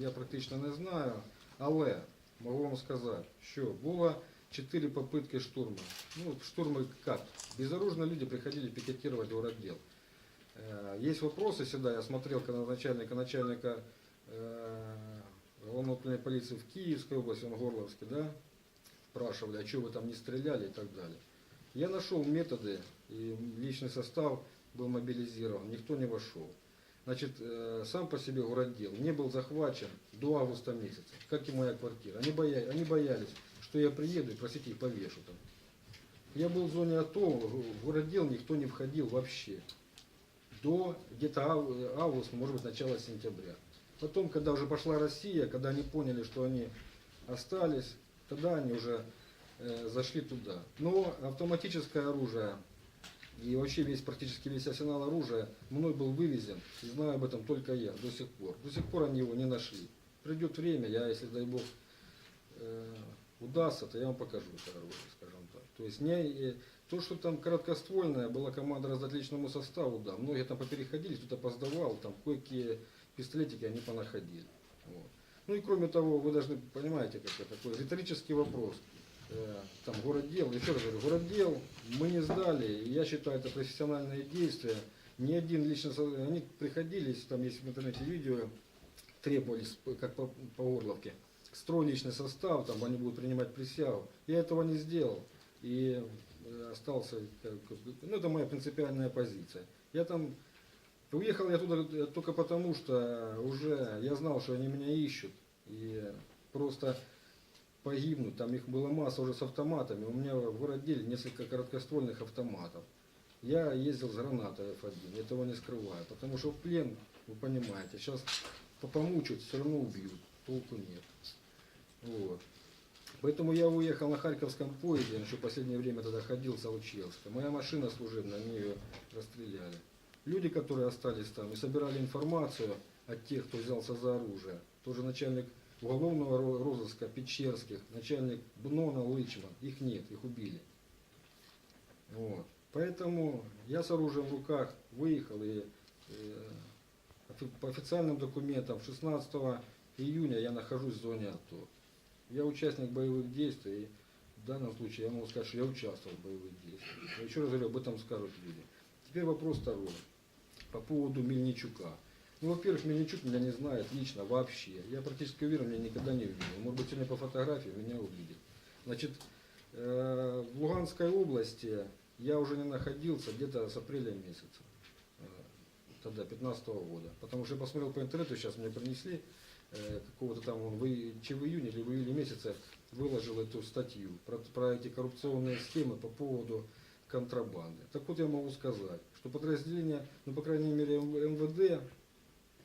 я практично не знаю, але можу вам сказати, що було чотири попытки штурму. Ну, штурмы как? Безоружные люди приходили пикетировать городдел. Э, Есть вопросы сюда, я смотрел, когда начальника, начальника главного управления полиции в Киевской области, он Горловский, да, спрашивали, а что вы там не стреляли и так далее. Я нашел методы, и личный состав был мобилизирован, никто не вошел. Значит, э, сам по себе городдел не был захвачен до августа месяца, как и моя квартира. Они, боя- они боялись, что я приеду и, простите, их повешу там. Я был в зоне АТО, в городдел никто не входил вообще. До где-то ав- август, может быть, начало сентября. Потом, когда уже пошла Россия, когда они поняли, что они остались, тогда они уже э, зашли туда. Но автоматическое оружие и вообще весь практически весь арсенал оружия мной был вывезен, и знаю об этом только я до сих пор. До сих пор они его не нашли. Придет время, я, если дай бог э, удастся, то я вам покажу это оружие, скажем так. То есть не, э, то, что там короткоствольная, была команда раздать личному составу, да, многие там попереходили, кто-то поздавал, там кое-какие пистолетики они понаходили. Вот. Ну и кроме того, вы должны понимаете, как это такой риторический вопрос. Э, Там городдел, еще раз говорю, городдел мы не сдали, и я считаю это профессиональные действия. Ни один лично, они приходили, если там есть в интернете видео, требовались, как по, по Горловке, строй личный состав, там они будут принимать присягу. Я этого не сделал и э, остался, ну это моя принципиальная позиция. Я там Уехал я туда только потому, что уже я знал, что они меня ищут. И просто погибнуть. Там их была масса уже с автоматами. У меня в городделе несколько короткоствольных автоматов. Я ездил с гранатой F1, этого не скрываю. Потому что в плен, вы понимаете, сейчас помучают, все равно убьют. Толку нет. Вот. Поэтому я уехал на Харьковском поезде, еще в последнее время тогда ходил с Алчевска. Моя машина служебная, они ее расстреляли. Люди, которые остались там и собирали информацию от тех, кто взялся за оружие. Тоже начальник уголовного ро- розыска Печерских, начальник БНОНа Лычман. Их нет, их убили. Вот. Поэтому я с оружием в руках выехал и э, по официальным документам 16 июня я нахожусь в зоне АТО. Я участник боевых действий, и в данном случае я могу сказать, что я участвовал в боевых действиях. Но еще раз говорю, об этом скажут люди. Теперь вопрос второй, по поводу Мельничука. Ну, во-первых, Мельничук меня не знает лично вообще. Я практически уверен, меня никогда не видел. Может быть, сегодня по фотографии меня увидит. Значит, э, в Луганской области я уже не находился где-то с апреля месяца. э, Тогда, 15 года. Потому что я посмотрел по интернету, сейчас мне принесли э, какого-то там, он в, в июне или в июле месяце выложил эту статью про, про эти коррупционные схемы по поводу контрабанды. Так вот я могу сказать, что подразделение, ну по крайней мере МВД,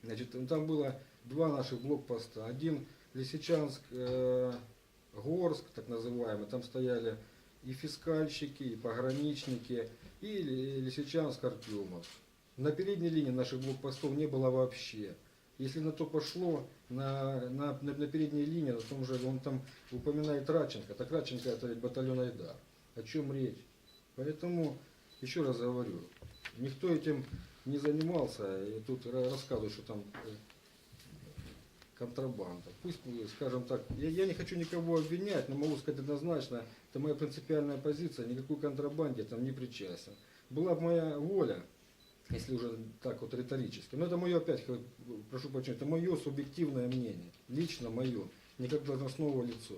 значит, там было два наших блокпоста. Один Лисичанск, э, Горск, так называемый, там стояли и фискальщики, и пограничники, и Ли- Лисичанск, Артемов. На передней линии наших блокпостов не было вообще. Если на то пошло, на, на, на, на передней линии, на том же, он там упоминает Радченко, так Радченко это ведь батальон Айдар. О чем речь? Поэтому, еще раз говорю, никто этим не занимался, и тут ра- рассказывают, что там э, контрабанда. Пусть, э, скажем так, я, я не хочу никого обвинять, но могу сказать однозначно, это моя принципиальная позиция, никакой контрабанде там не причастен. Была бы моя воля, если уже так вот риторически, но это мое опять, прошу прощения, это мое субъективное мнение, лично мое, не как должностного лица.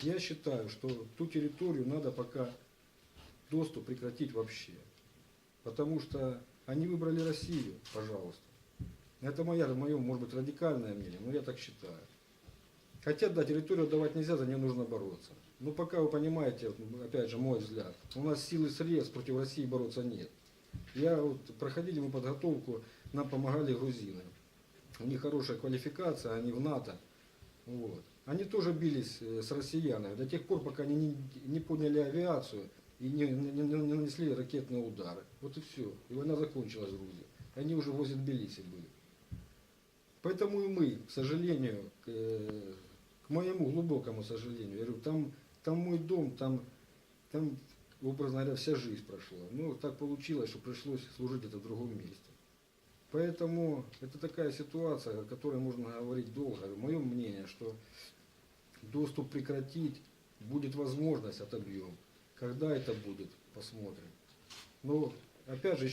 Я считаю, что ту территорию надо пока доступ прекратить вообще. Потому что они выбрали Россию, пожалуйста. Это моя, мое, может быть, радикальное мнение, но я так считаю. Хотя, да, территорию давать нельзя, за нее нужно бороться. Но пока вы понимаете, опять же, мой взгляд, у нас силы средств против России бороться нет. Я вот, проходили мы подготовку, нам помогали грузины. У них хорошая квалификация, они в НАТО. Вот. Они тоже бились э, с россиянами до тех пор, пока они не, не подняли авиацию и не, не- не- не нанесли ракетные удары. Вот и все. И война закончилась в Грузии. Они уже возле Тбилиси были. Поэтому и мы, к сожалению, к, к моему глубокому сожалению, я говорю, там, там мой дом, там, там, образно говоря, вся жизнь прошла. Ну, так получилось, что пришлось служить это в другом месте. Поэтому это такая ситуация, о которой можно говорить долго. Мое мнение, что доступ прекратить будет возможность отобьем. Когда это будет, посмотрим. Но опять же